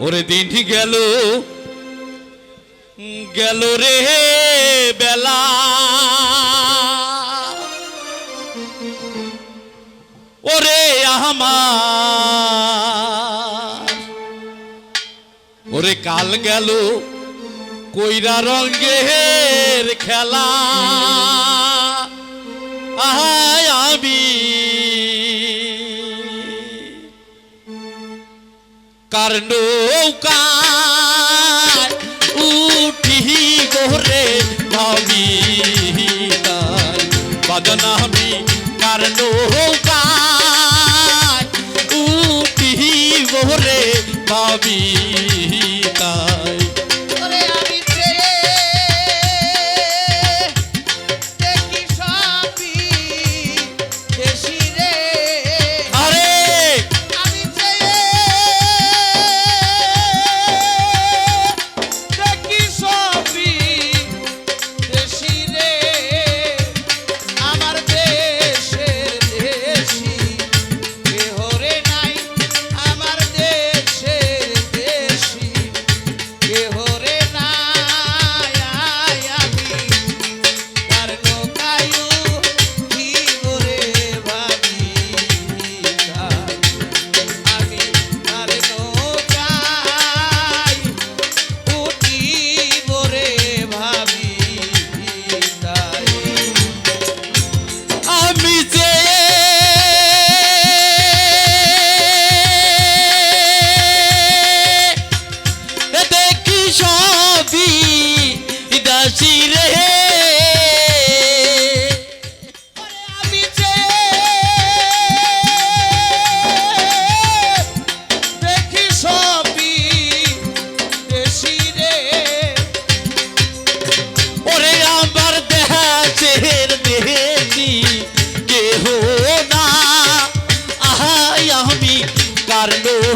ওরে দিন গেল গেল রে বেলা। ওরে আমার, ওরে কাল গেল কইরা রঙ্গের খেলা। আহা আমার নৌকা উঠি গোরে ভাবি বাদন আমি কার নৌকা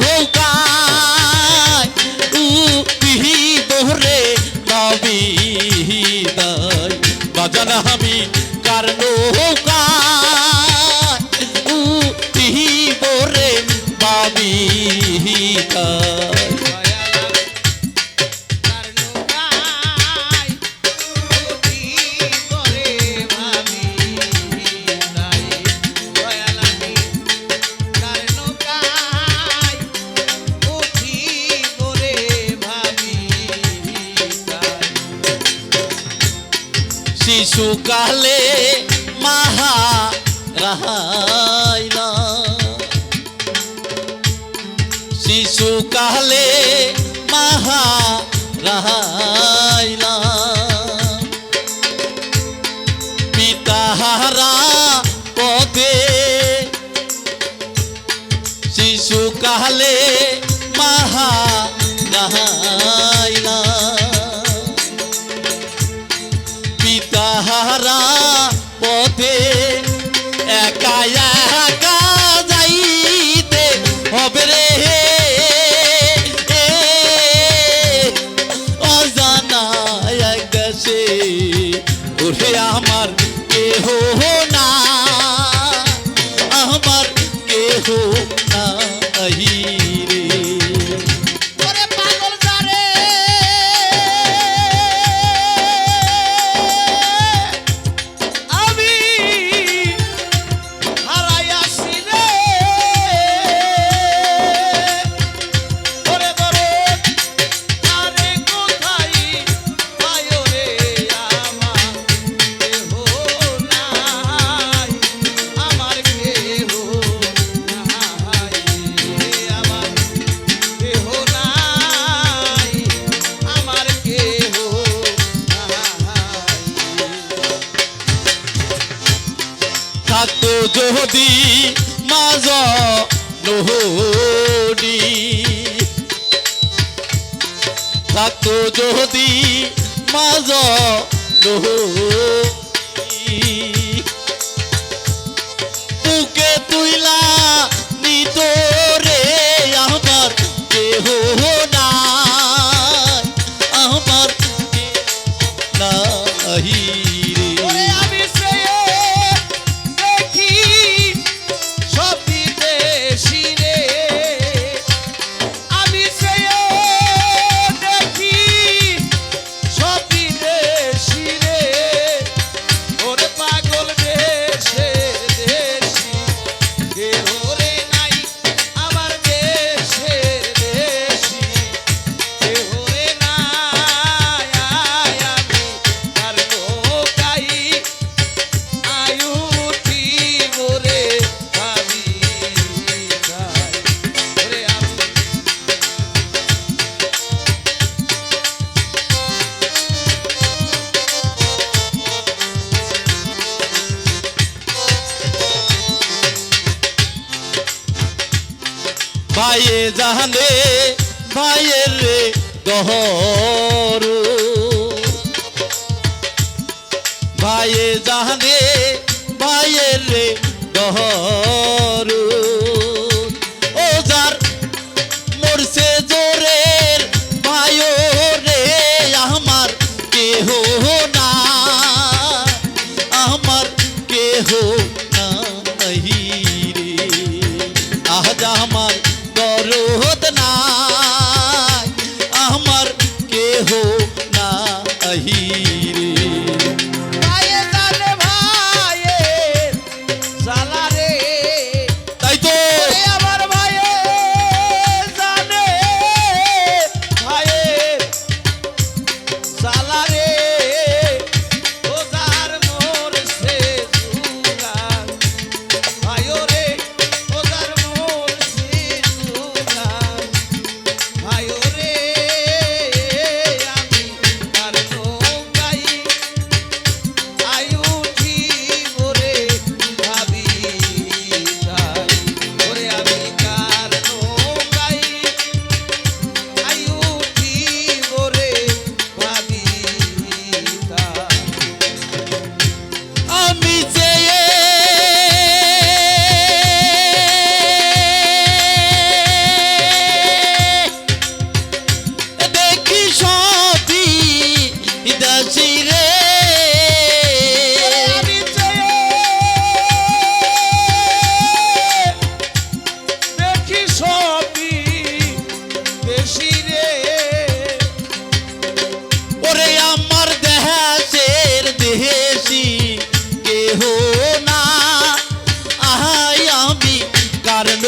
নৌকায় উহি দোহরে নামি বাজান আমি কার নৌকায় উহি দোহরে বাবি শিশুকালে মাহা রাহাইলা। শিশুকালে যদি মাজ নহরি থাকতো যদি মাজ নহরি বুকে তুইলা নিত রে, আমার দেহ নাই। আমার নাহি ভাইয়ে জাহানে ভাইয়ের রে দহর। ভাইয়ে জাহানে ভাইয়ের রে দহর। ও যার মরছে জোরের, ভাইও রে, আমার কেহ না। আমার কেহ